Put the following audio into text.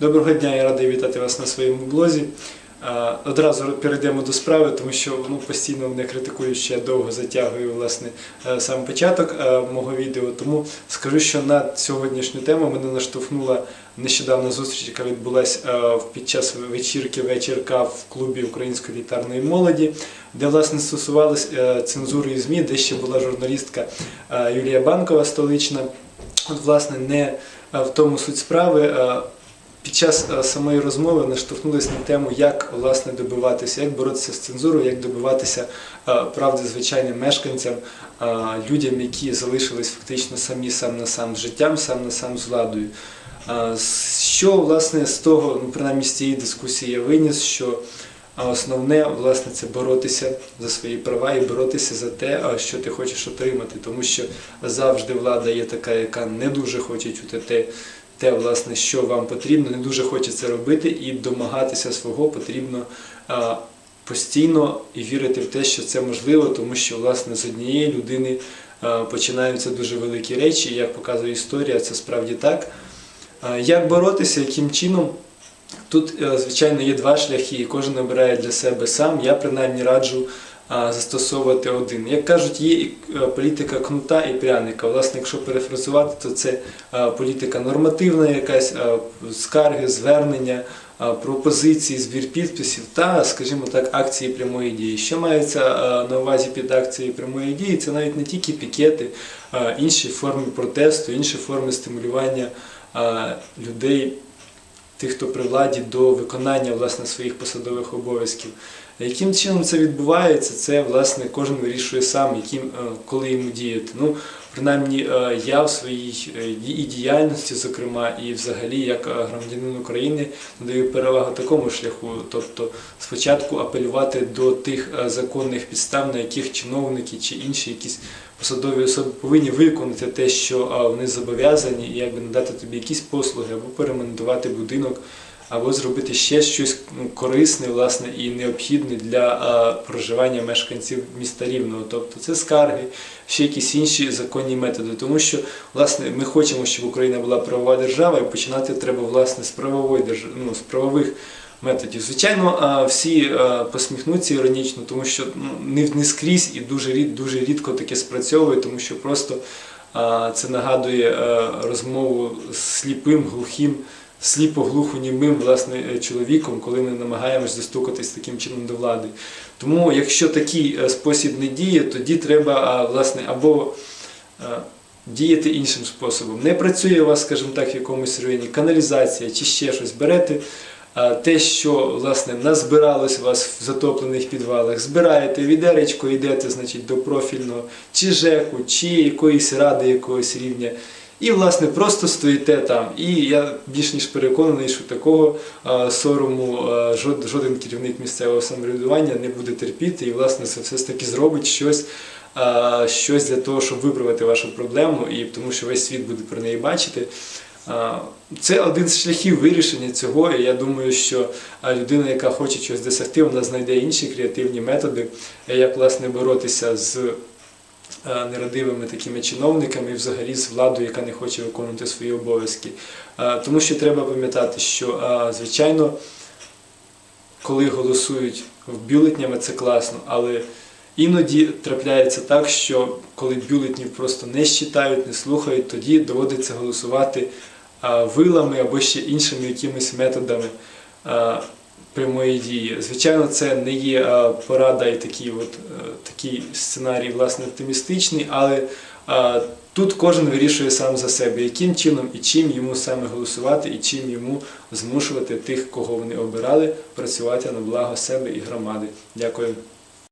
Доброго дня, я радий вітати вас на своєму блозі. Е, Одразу перейдемо до справи, тому що ну, постійно мене критикують, що я довго затягую власне е, сам початок е, мого відео. Тому скажу, що на сьогоднішню тему мене наштовхнула нещодавна зустріч, яка відбулася під час вечірки вечірка в клубі української літарної молоді, де власне стосувалось е, цензури ЗМІ, де ще була журналістка е, Юлія Банкова столична. От, власне, не е, в тому суть справи. Під час е, самої розмови наштовхнулися на тему, як власне добиватися, як боротися з цензурою, як добиватися е, правди звичайним мешканцям, е, людям, які залишились фактично самі сам на сам з життям, сам на сам з владою. Що власне з того, ну принаймні з цієї дискусії я виніс, що основне власне це боротися за свої права і боротися за те, що ти хочеш отримати, тому що завжди влада є така, яка не дуже хоче чути те, те, власне, що вам потрібно, не дуже хоче це робити, і домагатися свого потрібно постійно і вірити в те, що це можливо, тому що власне з однієї людини починаються дуже великі речі. Як показує історія, це справді так. Як боротися, яким чином? Тут, е, звичайно, є два шляхи, і кожен обирає для себе сам. Я принаймні раджу застосовувати один. Як кажуть, є е, політика кнута і пряника. Власне, якщо перефразувати, то це е, політика нормативна, якась е, скарги, звернення, пропозиції, збір підписів та, скажімо так, акції прямої дії. Що мається на увазі під акцією прямої дії? Це навіть не тільки пікети, інші форми протесту, інші форми стимулювання людей тих, хто при владі, до виконання власне своїх посадових обов'язків. Яким чином це відбувається, це власне кожен вирішує сам, яким, е, коли йому діяти. Ну, принаймні, е, я в своїй е, і діяльності, зокрема, і взагалі як громадянин України надаю перевагу такому шляху, тобто спочатку апелювати до тих законних підстав, на яких чиновники чи інші якісь посадові особи повинні виконати те, що вони зобов'язані, і якби надати тобі якісь послуги, або перемонтувати будинок, або зробити ще щось ну, корисне, власне, і необхідне для проживання мешканців міста Рівного. Тобто це скарги, ще якісь інші законні методи. Тому що, власне, ми хочемо, щоб Україна була правова держава, і починати треба власне з правової держави, ну, з правових методів. Звичайно, всі посміхнуться іронічно, тому що ну, не, скрізь і дуже, рід, дуже рідко таке спрацьовує, тому що просто це нагадує розмову з сліпим, глухим, сліпо-глухонімим власне е, чоловіком, коли ми намагаємось достукатись таким чином до влади. Тому, якщо такий е, спосіб не діє, тоді треба власне або е, діяти іншим способом. Не працює у вас, скажімо так, в якомусь районі каналізація чи ще щось. Берете те, що власне назбиралось у вас в затоплених підвалах, збираєте відеречко, йдете значить, до профільного чи ЖЕКу, чи якоїсь ради якогось рівня. І, власне, просто стоїте там. І я більш ніж переконаний, що такого сорому жоден керівник місцевого самоврядування не буде терпіти, і, власне, це все ж таки зробить щось, щось для того, щоб виправити вашу проблему, і тому що весь світ буде про неї бачити. Це один з шляхів вирішення цього, і я думаю, що людина, яка хоче чогось досягти, вона знайде інші креативні методи, е, як власне боротися з е, нерадивими такими чиновниками і взагалі з владою, яка не хоче виконувати свої обов'язки. Тому що треба пам'ятати, що звичайно, коли голосують в бюлетнями, це класно, але іноді трапляється так, що коли бюлетнів просто не считають, не слухають, тоді доводиться голосувати вилами або ще іншими якимись методами прямої дії. Звичайно, це не є порада і такий, от, е, такий сценарій власне оптимістичний, але тут кожен вирішує сам за себе, яким чином і чим йому саме голосувати, і чим йому змушувати тих, кого вони обирали, працювати на благо себе і громади. Дякую.